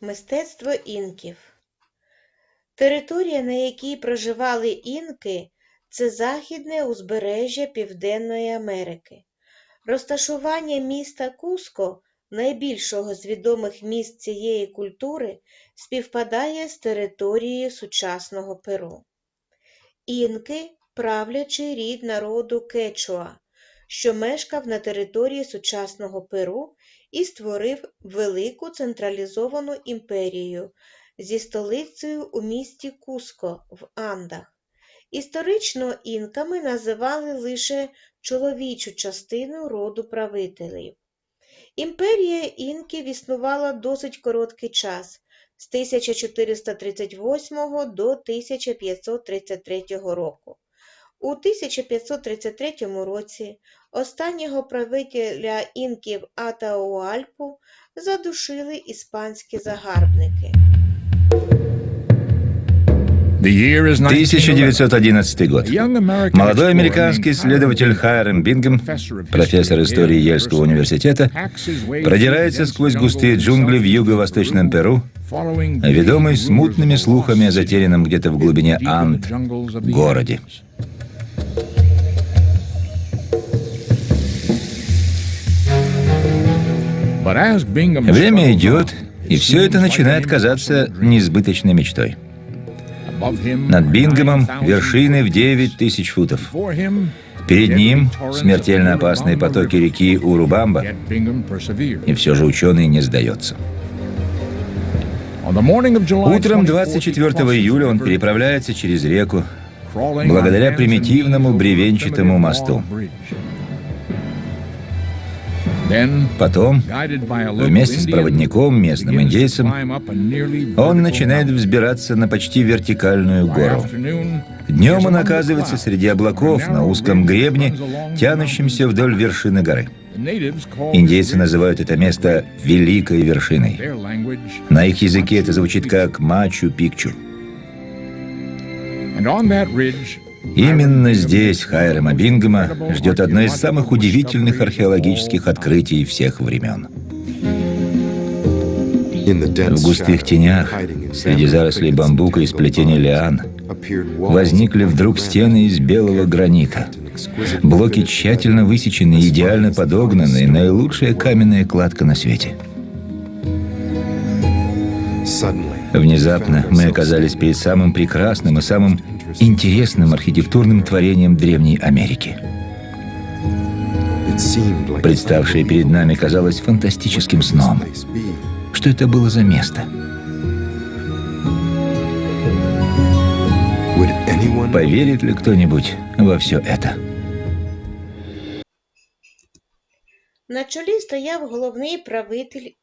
Мистецтво інків Територія, на якій проживали інки, це західне узбережжя Південної Америки. Розташування міста Куско, найбільшого з відомих міст цієї культури, співпадає з територією сучасного Перу. Інки – правлячий рід народу Кечуа, що мешкав на території сучасного Перу і створив велику централізовану імперію зі столицею у місті Куско в Андах. Історично інками називали лише чоловічу частину роду правителів. Імперія інків існувала досить короткий час з 1438 до 1533 року. У 1533 році останнього правителя інків Атауальпу задушили іспанські загарбники. 1911 год. Молодой американский исследователь Хайрам Бингем, профессор истории Ельского университета, продирается сквозь густые джунгли в юго-восточном Перу, ведомый смутными слухами о затерянном где-то в глубине Анд городе. Время идет, и все это начинает казаться несбыточной мечтой. Над Бингемом вершины в 9 тысяч футов. Перед ним смертельно опасные потоки реки Урубамба, и все же ученый не сдается. Утром 24 июля он переправляется через реку благодаря примитивному бревенчатому мосту. Потом, вместе с проводником, местным индейцем, он начинает взбираться на почти вертикальную гору. Днем он оказывается среди облаков на узком гребне, тянущемся вдоль вершины горы. Индейцы называют это место «великой вершиной». На их языке это звучит как «Мачу-Пикчу». Именно здесь Хайрема Бингема ждет одно из самых удивительных археологических открытий всех времен. В густых тенях, среди зарослей бамбука и сплетений лиан, возникли вдруг стены из белого гранита. Блоки тщательно высечены, идеально подогнаны, наилучшая каменная кладка на свете. Внезапно мы оказались перед самым прекрасным и самым интересным архитектурным творением Древней Америки. Представшее перед нами казалось фантастическим сном. Что это было за место? Поверит ли кто-нибудь во все это? На чолі стояв головний правитель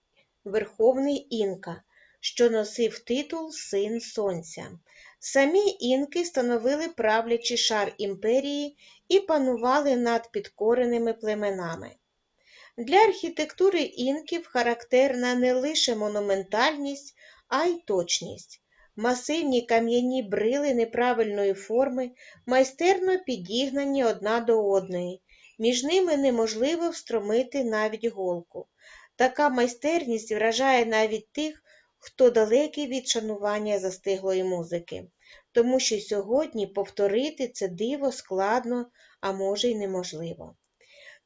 Верховний Інка, що носив титул Син Сонця. Самі інки становили правлячий шар імперії і панували над підкореними племенами. Для архітектури інків характерна не лише монументальність, а й точність. Масивні кам'яні брили неправильної форми майстерно підігнані одна до одної. Між ними неможливо встромити навіть голку. Така майстерність вражає навіть тих, хто далекий від шанування застиглої музики, тому що сьогодні повторити це диво складно, а може й неможливо.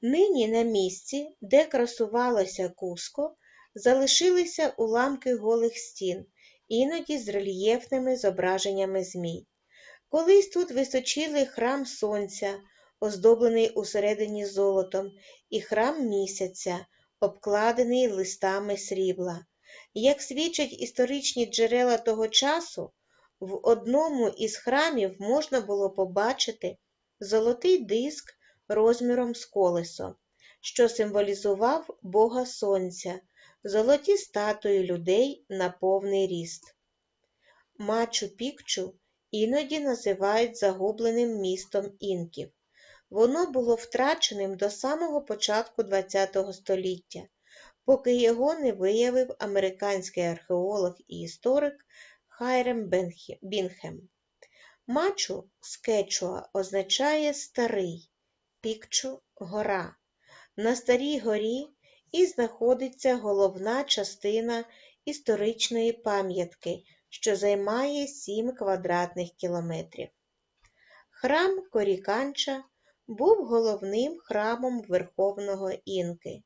Нині на місці, де красувалося Куско, залишилися уламки голих стін, іноді з рельєфними зображеннями змій. Колись тут височили храм сонця, оздоблений усередині золотом, і храм місяця, обкладений листами срібла. Як свідчать історичні джерела того часу, в одному із храмів можна було побачити золотий диск розміром з колесо, що символізував Бога Сонця, золоті статуї людей на повний ріст. Мачу-Пікчу іноді називають загубленим містом інків. Воно було втраченим до самого початку ХХ століття, поки його не виявив американський археолог і історик Хайрем Бінхем. Мачу з кечуа означає старий, пікчу гора. На старій горі і знаходиться головна частина історичної пам'ятки, що займає 7 квадратних кілометрів. Храм Коріканча був головним храмом Верховного Інки.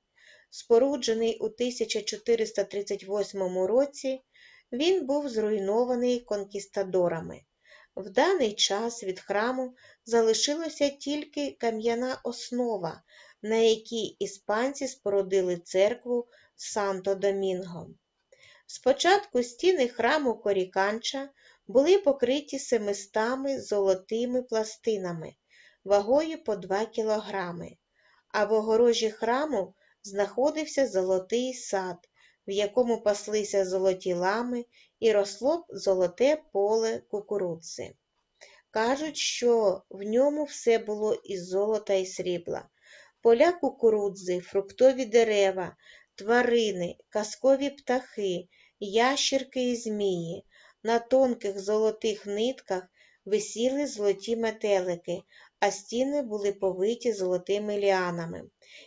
Споруджений у 1438 році, він був зруйнований конкістадорами. В даний час від храму залишилася тільки кам'яна основа, на якій іспанці спорудили церкву Санто-Домінго. Спочатку стіни храму Коріканча були покриті семистами золотими пластинами вагою по 2 кілограми, а в огорожі храму знаходився золотий сад, в якому паслися золоті лами і росло золоте поле кукурудзи. Кажуть, що в ньому все було із золота і срібла. Поля кукурудзи, фруктові дерева, тварини, казкові птахи, ящірки і змії. На тонких золотих нитках висіли золоті метелики, а стіни були повиті золотими ліанами.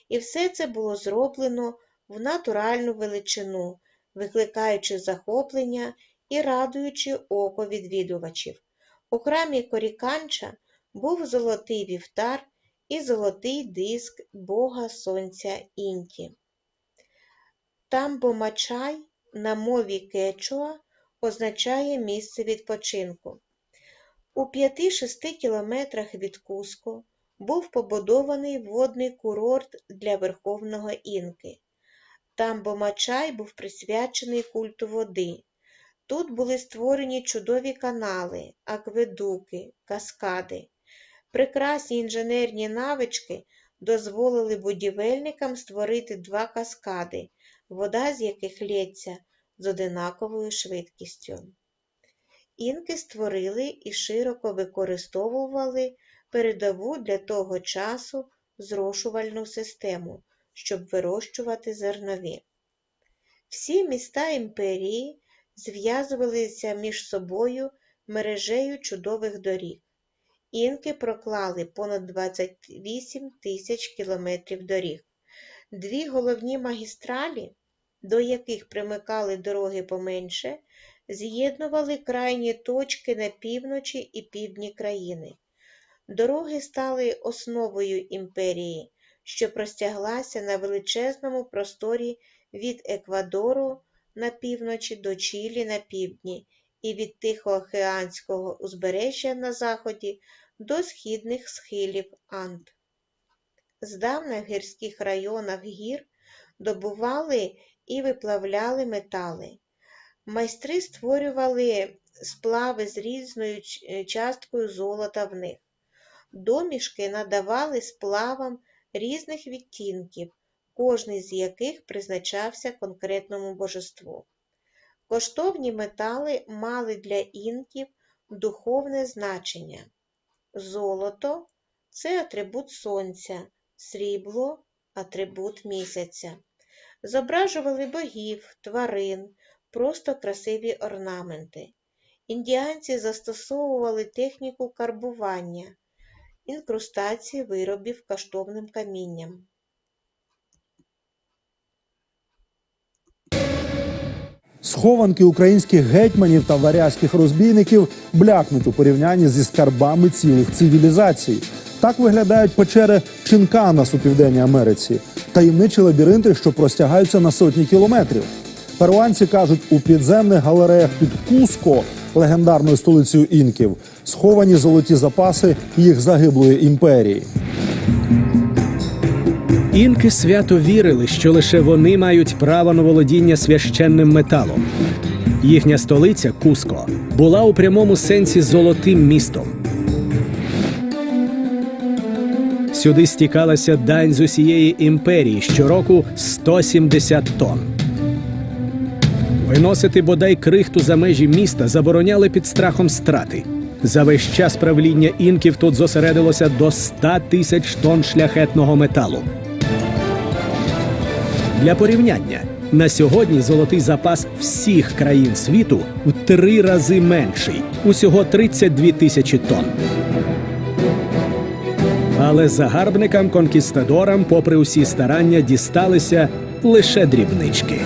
І все це було зроблено в натуральну величину, викликаючи захоплення і радуючи око відвідувачів. У храмі Коріканча був золотий вівтар і золотий диск Бога Сонця Інті. Тамбо-Мачай на мові кечуа означає місце відпочинку. У 5-6 кілометрах від Куско був побудований водний курорт для Верховного Інки. Тамбо-Мачай був присвячений культу води. Тут були створені чудові канали, акведуки, каскади. Прекрасні інженерні навички дозволили будівельникам створити два каскади, вода з яких лється з одинаковою швидкістю. Інки створили і широко використовували передову для того часу зрошувальну систему, щоб вирощувати зернові. Всі міста імперії зв'язувалися між собою мережею чудових доріг. Інки проклали понад 28 тисяч кілометрів доріг. Дві головні магістралі, до яких примикали дороги поменше, з'єднували крайні точки на півночі і півдні країни. Дороги стали основою імперії, що простяглася на величезному просторі від Еквадору на півночі до Чилі на півдні і від Тихоокеанського узбережжя на заході до східних схилів Анд. Здавна в гірських районах гір добували і виплавляли метали. Майстри створювали сплави з різною часткою золота в них. Домішки надавали сплавам різних відтінків, кожний з яких призначався конкретному божеству. Коштовні метали мали для інків духовне значення. Золото це атрибут сонця, срібло атрибут місяця. Зображували богів, тварин, просто красиві орнаменти. Індіанці застосовували техніку карбування, інкрустації виробів коштовним камінням. Схованки українських гетьманів та варязьких розбійників блякнуть у порівнянні зі скарбами цілих цивілізацій. Так виглядають печери Чинканас у Південній Америці, таємничі лабіринти, що простягаються на сотні кілометрів. Перуанці кажуть, у підземних галереях під Куско, легендарною столицею інків, сховані золоті запаси їх загиблої імперії. Інки свято вірили, що лише вони мають право на володіння священним металом. Їхня столиця Куско була у прямому сенсі золотим містом. Сюди стікалася дань з усієї імперії щороку 170 тонн. Виносити бодай крихту за межі міста забороняли під страхом страти. За весь час правління інків тут зосередилося до 100 тисяч тонн шляхетного металу. Для порівняння на сьогодні золотий запас всіх країн світу в три рази менший усього 32 тисячі тонн. Але загарбникам конкістадорам, попри усі старання, дісталися лише дрібнички.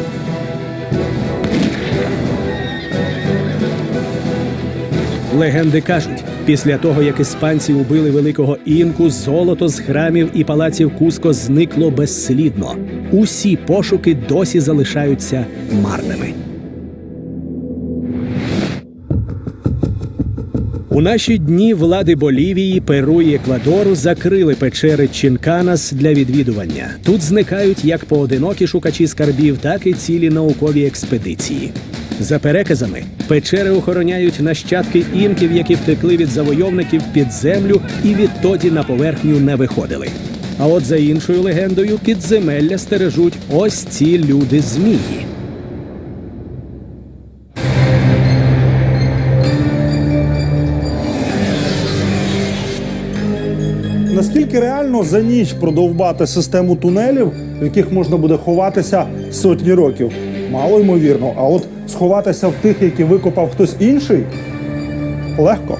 Легенди кажуть, після того як іспанці убили великого інку, золото з храмів і палаців Куско зникло безслідно. Усі пошуки досі залишаються марними. У наші дні влади Болівії, Перу і Еквадору закрили печери Чінканас для відвідування. Тут зникають як поодинокі шукачі скарбів, так і цілі наукові експедиції. За переказами, печери охороняють нащадки інків, які втекли від завойовників під землю і відтоді на поверхню не виходили. А от за іншою легендою, підземелля стережуть ось ці люди змії. Наскільки реально за ніч продовбати систему тунелів, в яких можна буде ховатися сотні років? Мало ймовірно. А от сховатися в тих, які викопав хтось інший, легко.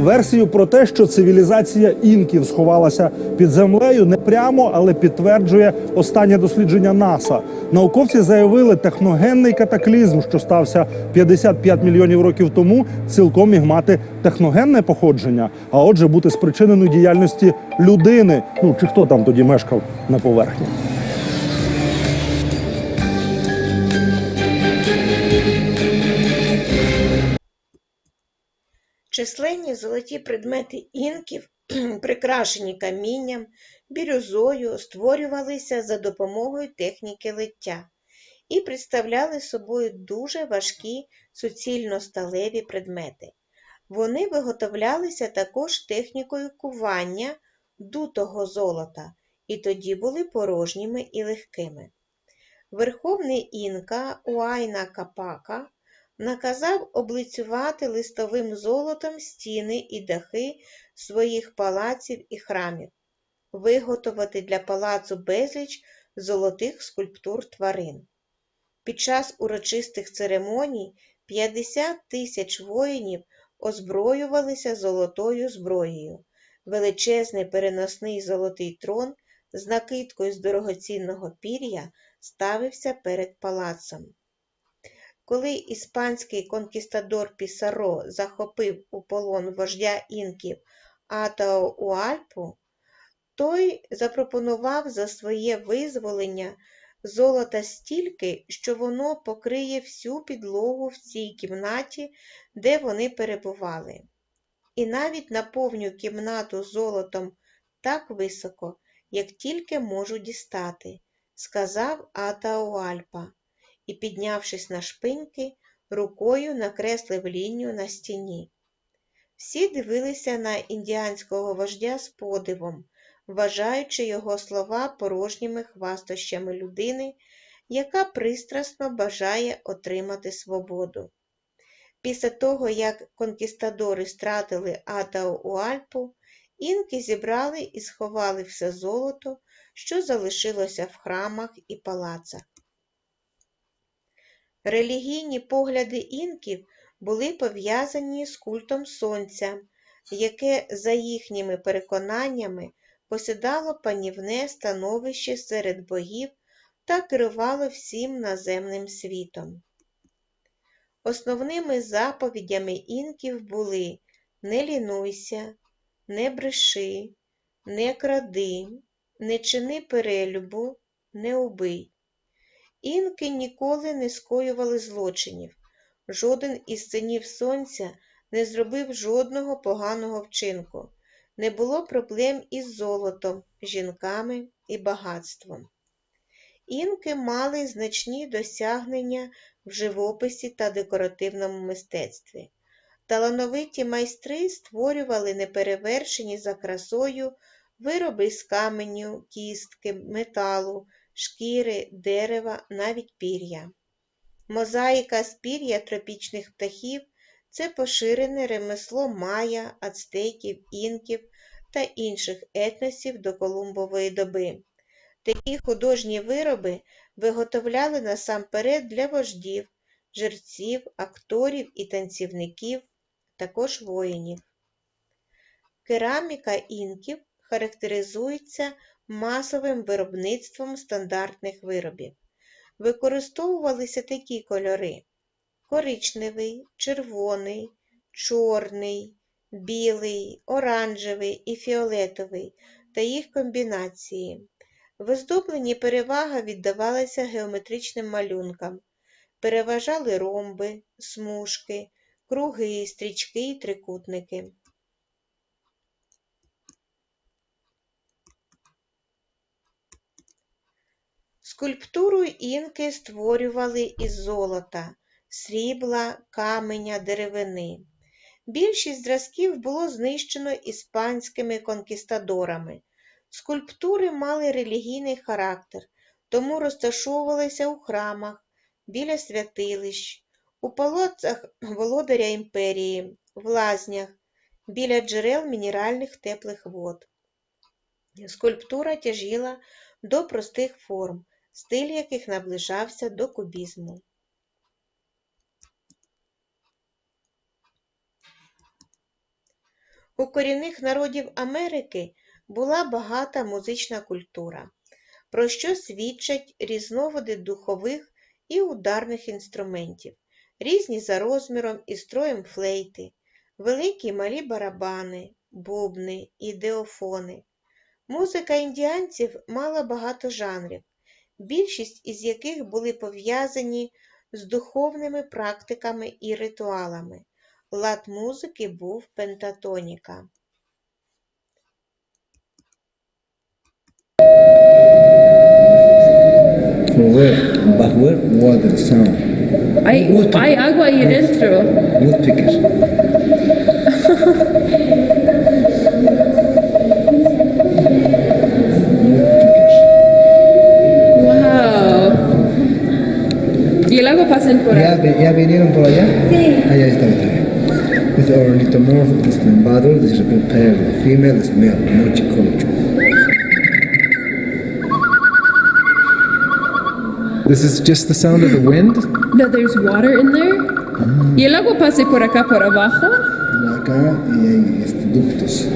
Версію про те, що цивілізація інків сховалася під землею, не прямо, але підтверджує останнє дослідження НАСА. Науковці заявили, техногенний катаклізм, що стався 55 мільйонів років тому, цілком міг мати техногенне походження, а отже, бути спричиненою діяльності людини. Ну чи хто там тоді мешкав на поверхні? Численні золоті предмети інків, прикрашені камінням, бірюзою, створювалися за допомогою техніки лиття і представляли собою дуже важкі суцільно-сталеві предмети. Вони виготовлялися також технікою кування дутого золота і тоді були порожніми і легкими. Верховний інка Уайна Капака наказав облицювати листовим золотом стіни і дахи своїх палаців і храмів, виготовити для палацу безліч золотих скульптур тварин. Під час урочистих церемоній 50 тисяч воїнів озброювалися золотою зброєю. Величезний переносний золотий трон з накидкою з дорогоцінного пір'я ставився перед палацом. Коли іспанський конкістадор Пісаро захопив у полон вождя інків Атауальпу, той запропонував за своє визволення золота стільки, що воно покриє всю підлогу в цій кімнаті, де вони перебували. І навіть наповню кімнату золотом так високо, як тільки можу дістати, сказав Атауальпа і, піднявшись на шпиньки, рукою накреслив лінію на стіні. Всі дивилися на індіанського вождя з подивом, вважаючи його слова порожніми хвастощами людини, яка пристрасно бажає отримати свободу. Після того, як конкістадори стратили Атауальпу, інки зібрали і сховали все золото, що залишилося в храмах і палацах. Релігійні погляди інків були пов'язані з культом сонця, яке, за їхніми переконаннями, посідало панівне становище серед богів та керувало всім наземним світом. Основними заповідями інків були не лінуйся, не бреши, не кради, не чини перелюбу, не убий. Інки ніколи не скоювали злочинів. Жоден із синів сонця не зробив жодного поганого вчинку. Не було проблем із золотом, жінками і багатством. Інки мали значні досягнення в живописі та декоративному мистецтві. Талановиті майстри створювали неперевершені за красою вироби з каменю, кістки, металу, шкіри, дерева, навіть пір'я. Мозаїка з пір'я тропічних птахів це поширене ремесло майя, ацтеків, інків та інших етносів до Колумбової доби. Такі художні вироби виготовляли насамперед для вождів, жерців, акторів і танцівників, також воїнів. Кераміка інків характеризується масовим виробництвом стандартних виробів. Використовувалися такі кольори коричневий, червоний, чорний, білий, оранжевий і фіолетовий та їх комбінації. В оздобленні перевага віддавалася геометричним малюнкам. Переважали ромби, смужки, круги, стрічки і трикутники. Скульптуру інки створювали із золота, срібла, каменя, деревини. Більшість зразків було знищено іспанськими конкістадорами. Скульптури мали релігійний характер, тому розташовувалися у храмах, біля святилищ, у палацах володаря імперії, в лазнях, біля джерел мінеральних теплих вод. Скульптура тяжіла до простих форм, стиль яких наближався до кубізму. У корінних народів Америки була багата музична культура, про що свідчать різновиди духових і ударних інструментів, різні за розміром і строєм флейти, великі й малі барабани, бубни, ідеофони. Музика індіанців мала багато жанрів, більшість із яких були пов'язані з духовними практиками і ритуалами. Лад музики був пентатоніка. Where? But where? Sound. Hay agua ahí dentro. ¿Ya, ¿Ya vinieron por allá? Sí. Ah, allá está otra vez. This ornithomorph is the battle, this is a pair, the female is male, multicultural. This is just the sound of the wind? That there's water in there. Ah. Y el agua pasa por acá por abajo. Acá y hay este, ductos.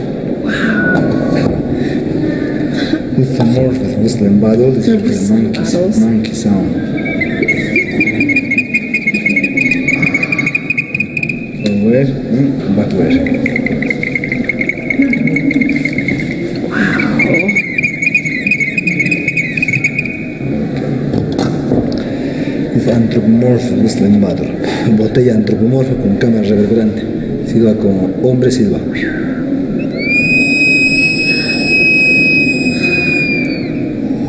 This morph is whistling battle, this is the monkey, monkey sound. For where? Mm, back where? Es antropomorph whistling battle. Botella antropomorfa con cámara reverberante. Silba como hombre silba.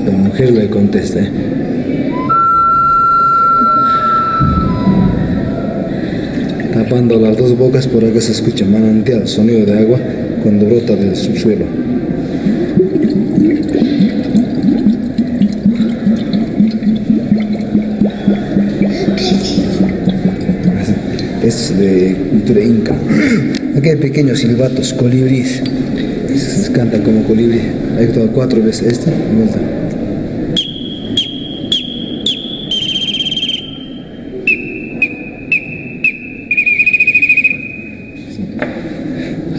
La mujer le contesta. ¿eh? Tapando las dos bocas por acá se escucha manantial, sonido de agua cuando brota del subsuelo. es de cultura inca. Aquí hay pequeños silbatos, colibríes. Se se canta como colibrí. Hay cuatro veces y vuelta.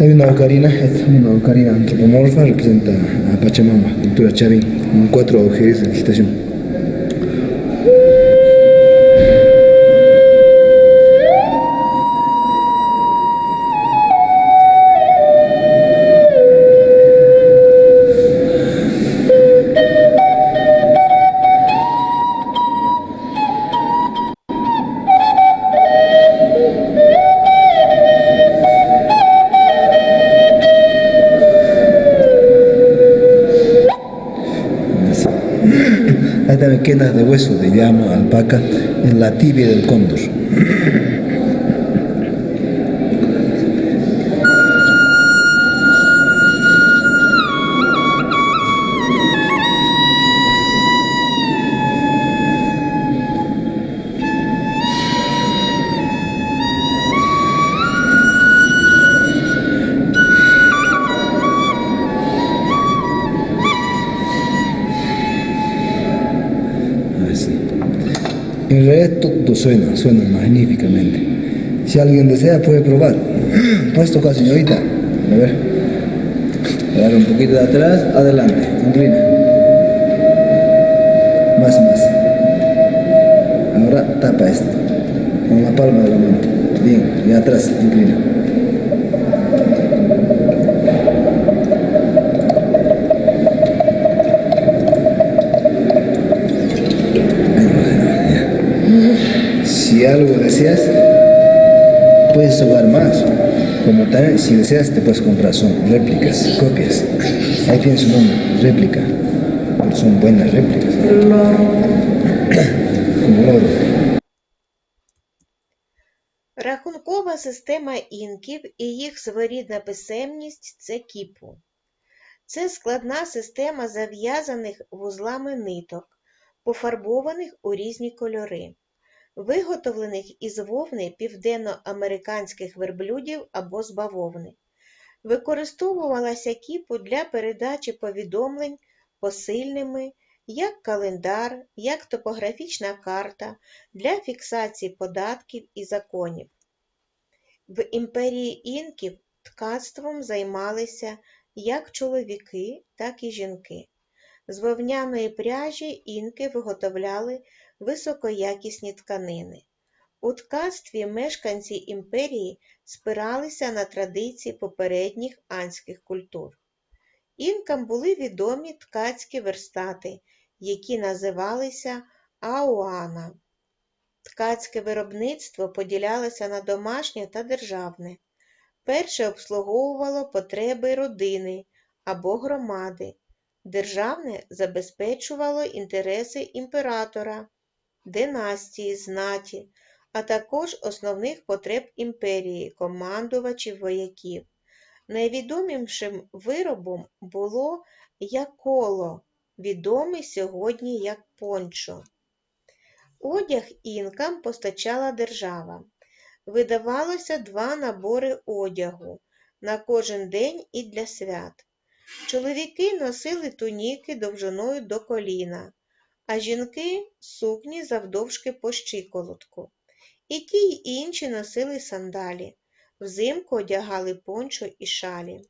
Hay una ocarina, es una ocarina antropomorfa, representa a Pachamama, cultura chavín, con cuatro agujeros de agitación. Hay quedas de hueso de llama, alpaca, en la tibia del cóndor. En realidad todo suena, suena magníficamente. Si alguien desea puede probar. Puedes tocar señorita. A ver. Agarra un poquito de atrás, adelante. Inclina. Más, más. Ahora tapa esto. con la palma de la mano. Bien, y atrás, inclina. Algo deseas, puedes tocar más. Como también, si deseas, te puedes comprar. Son réplicas, copias. Ahí tienes su nombre, réplica. Son buenas réplicas. Como oro. Рахункова система інків і їх своєрідна писемність це кіпу. Це складна система зав'язаних вузлами ниток, пофарбованих у різні кольори, виготовлених із вовни південноамериканських верблюдів або з бавовни. Використовувалася кіпу для передачі повідомлень посильними, як календар, як топографічна карта для фіксації податків і законів. В імперії інків ткацтвом займалися як чоловіки, так і жінки. З вовняної пряжі інки виготовляли високоякісні тканини. У ткацтві мешканці імперії спиралися на традиції попередніх анських культур. Інкам були відомі ткацькі верстати, які називалися ауана. Ткацьке виробництво поділялося на домашнє та державне. Перше обслуговувало потреби родини або громади. Державне забезпечувало інтереси імператора, династії, знаті, а також основних потреб імперії, командувачів вояків. Найвідомішим виробом було яколо, відомий сьогодні як пончо. Одяг інкам постачала держава. Видавалося два набори одягу на кожен день і для свят. Чоловіки носили туніки довжиною до коліна, а жінки сукні завдовжки по щиколотку. І ті й інші носили сандалі, взимку одягали пончо і шалі.